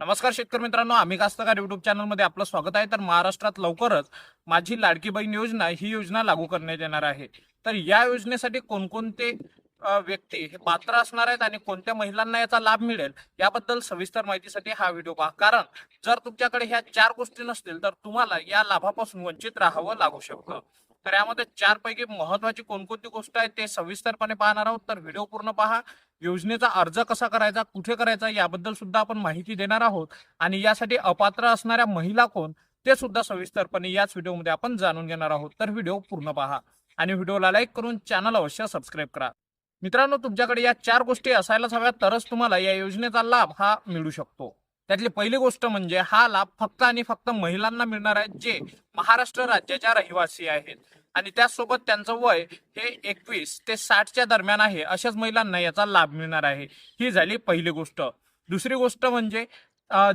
नमस्कार शेतकरी मित्रांनो आम्ही कास्तकार युट्यूब चॅनलमध्ये आपलं स्वागत आहे. तर महाराष्ट्रात लवकरच माझी लाडकी बहीण योजना ही योजना लागू करण्यात येणार आहे. तर या योजनेसाठी कोणकोणते व्यक्ती हे पात्र असणार आहेत आणि कोणत्या महिलांना याचा लाभ मिळेल याबद्दल सविस्तर माहितीसाठी हा व्हिडिओ पहा. कारण जर तुमच्याकडे ह्या चार गोष्टी नसतील तर तुम्हाला या लाभापासून वंचित राहावं लागू शकतं. तर यामध्ये चार पैकी महत्वाची कोणकोणती गोष्ट आहे ते सविस्तरपणे पाहणार आहोत. तर व्हिडिओ पूर्ण पहा. योजनेचा अर्ज कसा करायचा कुठे करायचा याबद्दल सुद्धा आपण माहिती देणार आहोत. आणि यासाठी अपात्र असणाऱ्या महिला कोण ते सुद्धा सविस्तरपणे याच व्हिडिओमध्ये आपण जाणून घेणार आहोत. तर व्हिडिओ पूर्ण पहा आणि व्हिडिओला लाईक करून चॅनल अवश्य सबस्क्राईब करा. मित्रांनो तुमच्याकडे या चार गोष्टी असायलाच हव्या तरच तुम्हाला या योजनेचा लाभ हा मिळू शकतो. त्यातली पहिली गोष्ट म्हणजे हा लाभ फक्त आणि फक्त महिलांना मिळणार आहे जे महाराष्ट्र राज्याच्या रहिवासी आहेत. आणि त्यासोबत त्यांचं वय हे एकवीस ते साठच्या दरम्यान आहे. अशाच महिलांना याचा लाभ मिळणार आहे. ही झाली पहिली गोष्ट. दुसरी गोष्ट म्हणजे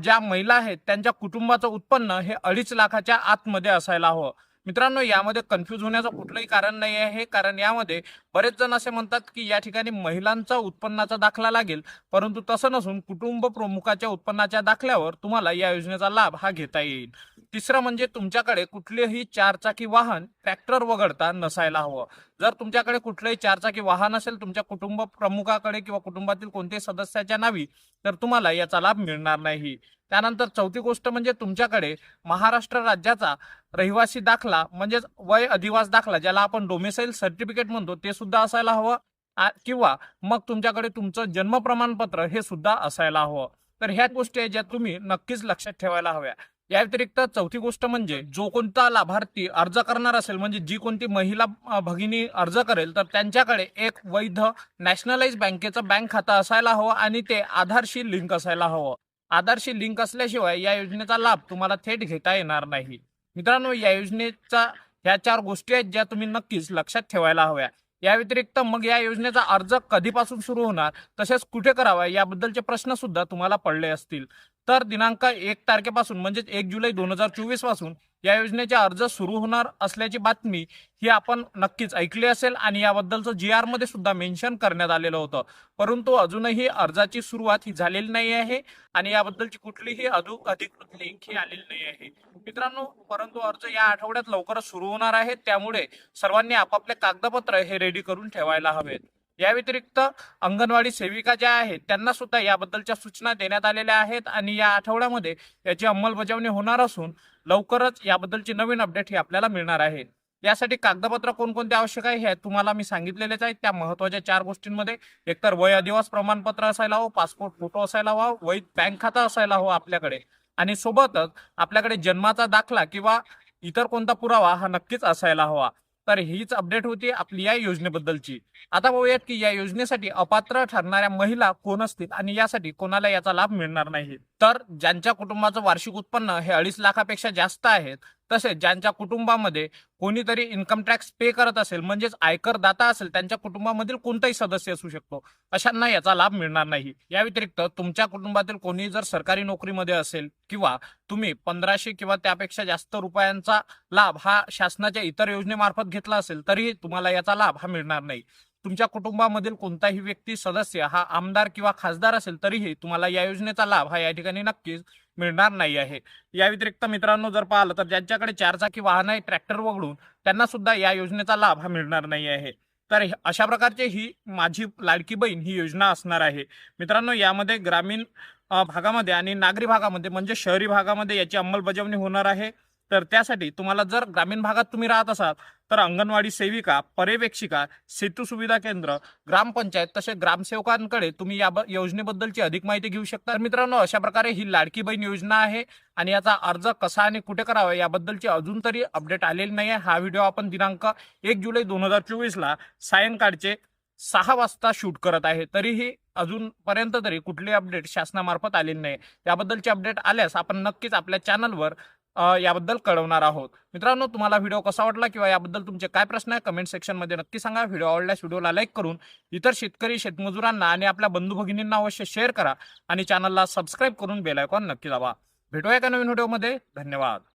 ज्या महिला आहेत त्यांच्या कुटुंबाचं उत्पन्न हे अडीच लाखाच्या आतमध्ये असायला हवं. मित्रांनो यामध्ये कन्फ्यूज होण्याचं कुठलंही कारण नाही आहे. कारण यामध्ये बरेच जण असे म्हणतात की या ठिकाणी महिलांचा उत्पन्नाचा दाखला लागेल. परंतु तसं नसून कुटुंब प्रमुखाच्या उत्पन्नाच्या दाखल्यावर तुम्हाला या योजनेचा लाभ हा घेता येईल. तिसरं म्हणजे तुमच्याकडे कुठलेही चारचाकी वाहन ट्रॅक्टर वगळता नसायला हवं. जर तुमच्याकडे कुठलंही चारचाकी वाहन असेल तुमच्या कुटुंब प्रमुखाकडे किंवा कुटुंबातील कोणत्याही सदस्याच्या नावी तर तुम्हाला याचा लाभ मिळणार नाही. त्यानंतर चौथी गोष्ट म्हणजे तुमच्याकडे महाराष्ट्र राज्याचा रहिवासी दाखला म्हणजेच वय अधिवास दाखला ज्याला आपण डोमेसाईल सर्टिफिकेट म्हणतो ते सुद्धा असायला हवं. आ- किंवा मग तुमच्याकडे तुमचं जन्म प्रमाणपत्र हे सुद्धा असायला हवं. तर ह्या गोष्टी आहेत ज्या तुम्ही नक्कीच लक्षात ठेवायला हव्या. या व्यतिरिक्त चौथी गोष्ट म्हणजे जो कोणता लाभार्थी अर्ज करणार असेल म्हणजे जी कोणती महिला भगिनी अर्ज करेल तर त्यांच्याकडे एक वैध नॅशनलाइज बँकेचं बँक खातं असायला हवं आणि ते आधारशी लिंक असायला हवं. आधारशी लिंक असल्याशिवाय या योजनेचा लाभ तुम्हाला थेट घेता येणार नाही. मित्रांनो या योजनेचा ह्या चार गोष्टी आहेत ज्या तुम्ही नक्कीच लक्षात ठेवायला हव्या. या व्यतिरिक्त मग या योजनेचा अर्ज कधीपासून सुरू होणार तसेच कुठे करावा याबद्दलचे प्रश्न सुद्धा तुम्हाला पडले असतील. तर दिनांक एक तारखेपासून म्हणजेच एक जुलै दोन हजार चोवीसपासून या योजनेचे अर्ज सुरू होणार असल्याची बातमी ही आपण नक्कीच ऐकली असेल आणि याबद्दलचं जी आरमध्ये सुद्धा मेन्शन करण्यात आलेलं होतं. परंतु अजूनही अर्जाची सुरुवात ही झालेली नाही आहे आणि याबद्दलची कुठलीही अधू अधिकृत लिंक ही आलेली नाही आहे. मित्रांनो परंतु अर्ज या आठवड्यात लवकरच सुरू होणार आहेत. त्यामुळे सर्वांनी आपापले कागदपत्र हे रेडी करून ठेवायला हवेत. या व्यतिरिक्त अंगणवाडी सेविका ज्या आहेत त्यांना सुद्धा याबद्दलच्या सूचना देण्यात आलेल्या आहेत आणि या आठवड्यामध्ये याची अंमलबजावणी होणार असून लवकरच याबद्दलची नवीन अपडेट ही आपल्याला मिळणार आहे. यासाठी कागदपत्र कोणकोणते आवश्यक आहे हे तुम्हाला मी सांगितलेलेच आहेत. त्या महत्त्वाच्या चार गोष्टींमध्ये एकतर वय अधिवास प्रमाणपत्र असायला हवं पासपोर्ट फोटो असायला हवा वैध बँक खाता असायला हवं आपल्याकडे. आणि सोबतच आपल्याकडे जन्माचा दाखला किंवा इतर कोणता पुरावा हा नक्कीच असायला हवा. तर हीच अपडेट होती आपली या योजनेबद्दलची. आता बघूयात की या योजनेसाठी अपात्र ठरणाऱ्या महिला कोण असतील आणि यासाठी कोणाला याचा लाभ मिळणार नाही. तर ज्यांच्या कुटुंबाचं वार्षिक उत्पन्न हे अडीच लाखापेक्षा जास्त आहेत तसेच ज्यांच्या कुटुंबामध्ये कोणीतरी इन्कम टॅक्स पे करत असेल म्हणजेच आयकर दाता असेल त्यांच्या कुटुंबामधील कोणताही सदस्य असू शकतो. अशांना याचा लाभ मिळणार नाही. या व्यतिरिक्त तुमच्या कुटुंबातील कोणी जर सरकारी नोकरीमध्ये असेल किंवा तुम्ही पंधराशे किंवा त्यापेक्षा जास्त रुपयांचा लाभ हा शासनाच्या इतर योजनेमार्फत घेतला असेल तरीही तुम्हाला याचा लाभ हा मिळणार नाही. तुमच्या कुटुंबामधील कोणताही व्यक्ती सदस्य हा आमदार किंवा खासदार असेल तरीही तुम्हाला या योजनेचा लाभ हा या ठिकाणी नक्कीच मिळणार नाही आहे. या व्यतिरिक्त मित्रांनो जर पाहिलं तर ज्यांच्याकडे चारचाकी वाहन आहे ट्रॅक्टर वगळून त्यांना सुद्धा या योजनेचा लाभ हा मिळणार नाही आहे. तर अशा प्रकारची ही माझी लाडकी बहीण ही योजना असणार आहे. मित्रांनो यामध्ये ग्रामीण भागामध्ये आणि नागरी भागामध्ये म्हणजे शहरी भागामध्ये याची अंमलबजावणी होणार आहे. तर त्यासाठी तुम्हाला जर ग्रामीण भागात तुम्ही राहत असाल तर अंगणवाडी सेविका पर्यवेक्षिका सेतू सुविधा केंद्र ग्रामपंचायत तसेच ग्रामसेवकांकडे तुम्ही या ब- योजनेबद्दलची अधिक माहिती घेऊ शकता. मित्रांनो अशा प्रकारे ही लाडकी बहीण योजना आहे आणि याचा अर्ज कसा आणि कुठे करावा याबद्दलची अजून तरी अपडेट आलेली नाही आहे. हा व्हिडिओ आपण दिनांक एक जुलै दोन हजार चोवीसला सायंकाळचे सहा वाजता शूट करत आहे. तरीही अजूनपर्यंत तरी कुठली अपडेट शासनामार्फत आलेली नाही. त्याबद्दलची अपडेट आल्यास आपण नक्कीच आपल्या चॅनलवर याबद्दल कळवणार आहोत. मित्रांनो तुम्हाला व्हिडिओ कसा वाटला किंवा याबद्दल तुमचे काय प्रश्न आहे कमेंट सेक्शनमध्ये नक्की सांगा. व्हिडिओ आवडल्यास व्हिडिओला लाईक करून इतर शेतकरी शेतमजुरांना आणि आपल्या बंधू भगिनींना अवश्य शेअर करा आणि चॅनलला सबस्क्राईब करून बेलायकॉन नक्की दाबा. भेटूया एका नवीन व्हिडिओमध्ये. धन्यवाद.